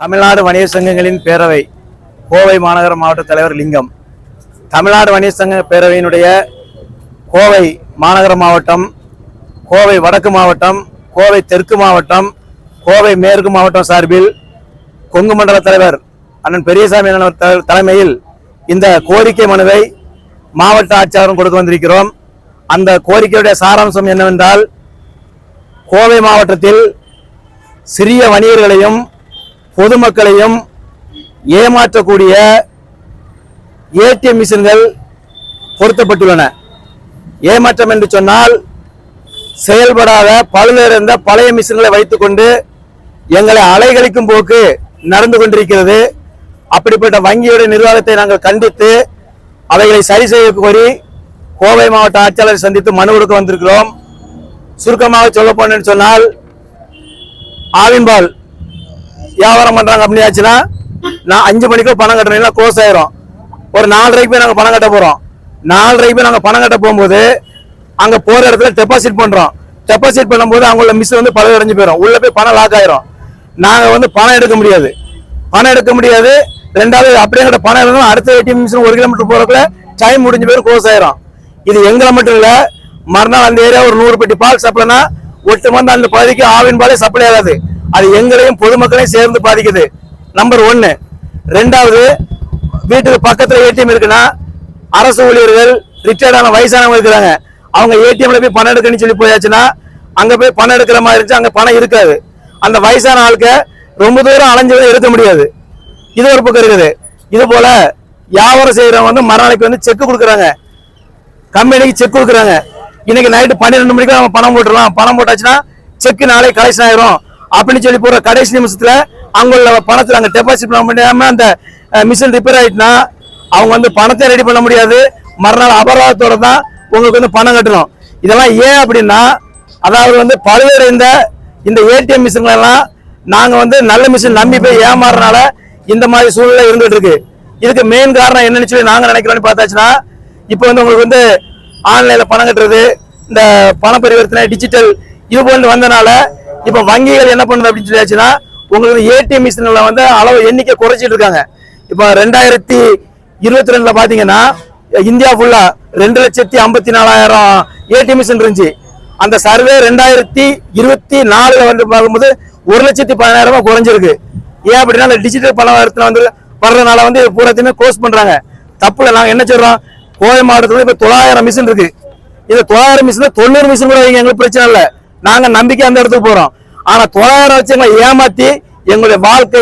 தமிழ்நாடு வணிக சங்கங்களின் பேரவை கோவை மாநகர மாவட்ட தலைவர் லிங்கம். தமிழ்நாடு வணிக சங்க பேரவையினுடைய கோவை மாநகர மாவட்டம் கோவை வடக்கு மாவட்டம் கோவை தெற்கு மாவட்டம் கோவை மேற்கு மாவட்டம் சார்பில் கொங்கு மண்டல தலைவர் அண்ணன் பெரியசாமி அண்ணன் தலைமையில் இந்த கோரிக்கை மனுவை மாவட்ட ஆட்சியாளரும் கொடுக்க வந்திருக்கிறோம். அந்த கோரிக்கையுடைய சாராம்சம் என்னவென்றால் கோவை மாவட்டத்தில் சிறிய வணிகர்களையும் பொதுமக்களையும் ஏமாற்றக்கூடிய ஏடிஎம் மிஷின்கள் பொருத்தப்பட்டுள்ளன. ஏமாற்றம் என்று சொன்னால் செயல்படாத பழுதிருந்த பழைய மிஷின்களை வைத்துக்கொண்டு எங்களை அலைகழிக்கும் போக்கு நடந்து கொண்டிருக்கிறது. அப்படிப்பட்ட வங்கியுடைய நிர்வாகத்தை நாங்கள் கண்டித்து அவைகளை சரி செய்ய கோரி கோவை மாவட்ட ஆட்சியாளரை சந்தித்து மனு கொடுக்க வந்திருக்கிறோம். சுருக்கமாக சொல்ல போனேன்னு சொன்னால் ஆவின்பால் வியாபாரம் பண்றாங்க அப்படின்னு ஆச்சுன்னா நான் அஞ்சு மணிக்கு பணம் கட்டணும் க்ளோஸ் ஆயிரும். ஒரு நாலரைக்கு போய் நாங்க பணம் கட்ட போறோம். நாலரைக்கு போய் நாங்க பணம் கட்ட போகும்போது அங்க போற இடத்துல டெபாசிட் பண்றோம். டெபாசிட் பண்ணும்போது அவங்கள மிஸ் வந்து பழக அடைஞ்சு போயிடும் உள்ள போய் பணம் லாக் ஆயிரும். நாங்க வந்து பணம் எடுக்க முடியாது. பணம் எடுக்க முடியாது. ரெண்டாவது அப்படியே கிட்ட பணம் இருந்தாலும் அடுத்த ஏடிஎம் மிஷின் ஒரு கிலோமீட்டர் போறதுக்குள்ள டைம் முடிஞ்ச பேர் க்ளோஸ் ஆயிரும். இது எங்களை மட்டும் இல்ல மறுநாள் அந்த ஏரியா ஒரு நூறு பெட்டி பால் சப்ளைனா ஒட்டுமொத்த அந்த பகுதிக்கு ஆவின் பாலே சப்ளை ஆகாது. அது எங்களையும் பொதுமக்களையும் சேர்ந்து பாதிக்குது. நம்பர் ஒன்னு ரெண்டாவது வீட்டுக்கு பக்கத்துல ஏடிஎம் இருக்குன்னா அரசு ஊழியர்கள் ரிட்டையர்டான வயசானவங்க இருக்கிறாங்க. அவங்க ஏடிஎம்ல போய் பணம் எடுக்கணும்னு சொல்லி போயாச்சுன்னா அங்க போய் பணம் எடுக்கிற மாதிரி இருந்துச்சு அங்க பணம் இருக்காது. அந்த வயசான ஆளுக்கு ரொம்ப தூரம் அலைஞ்சதை எடுக்க முடியாது. இது ஒரு பக்கம் இருக்குது. இது போல வியாபாரம் செய்யறவங்க வந்து மறுநாளைக்கு வந்து செக் கொடுக்குறாங்க. கம்பெனிக்கு செக் கொடுக்குறாங்க. இன்னைக்கு நைட்டு பன்னிரெண்டு மணிக்கு நம்ம பணம் போட்டுடலாம். பணம் போட்டாச்சுன்னா செக் நாளைக்கு கலெக்ஷன் ஆயிரும். அப்படின்னு சொல்லி போற கடைசி நிமிஷத்துல அவங்கள பணத்தை அங்க டெபாசிட் பண்ண முடியாம அந்த மிஷின் ரிப்பேர் ஆயிட்டுனா அவங்க வந்து பணத்தை ரெடி பண்ண முடியாது. மறுநாள் அபராதத்தோட தான் உங்களுக்கு வந்து பணம் கட்டணும். இதெல்லாம் ஏன் அப்படின்னா அதாவது வந்து பல்வேறு இந்த ஏடிஎம் மிஷின்களெல்லாம் எல்லாம் நாங்க வந்து நல்ல மிஷின் நம்பி போய் ஏமாறுறனால இந்த மாதிரி சூழ்நிலை இருந்துட்டு இருக்கு. இதுக்கு மெயின் காரணம் என்னன்னு சொல்லி நாங்க நினைக்கிறோம்னு பார்த்தாச்சுன்னா இப்போ வந்து உங்களுக்கு வந்து ஆன்லைன்ல பணம் கட்டுறது இந்த பண பரிவர்த்தனை டிஜிட்டல் இது போன்று வந்தனால இப்போ வங்கிகள் என்ன பண்ணுது அப்படின்னு சொல்லியாச்சுன்னா உங்களுக்கு ஏடிஎம் மிஷினில் வந்து அளவு எண்ணிக்கை குறைச்சிட்டு இருக்காங்க. இப்போ ரெண்டாயிரத்தி இருபத்தி ரெண்டுல பாத்தீங்கன்னா இந்தியா ஃபுல்லா ரெண்டு லட்சத்தி ஐம்பத்தி நாலாயிரம் ஏடிஎம் மிஷின் இருந்துச்சு. அந்த சர்வே ரெண்டாயிரத்தி இருபத்தி நாலுல வந்து பார்க்கும்போது ஒரு லட்சத்தி பதினாயிரம் குறைஞ்சிருக்கு. ஏன் அப்படின்னா அந்த டிஜிட்டல் பணவர்த்தனை வந்து வர்றதுனால வந்து இது பூராத்தையுமே க்ளோஸ் பண்றாங்க. தப்புல நாங்க என்ன சொல்றோம்? கோவை மாவட்டத்துல இப்ப தொள்ளாயிரம் மிஷின் இருக்கு. இது தொள்ளாயிரம் மிஷின் தொண்ணூறு மிஷின் கூட எங்களுக்கு பிரச்சனை இல்லை. நாங்க நம்பிக்கை அந்த இடத்துக்கு போறோம். ஆனா தொள்ளாயிரம் வச்சு எங்களை ஏமாத்தி எங்களுடைய வாழ்க்கையை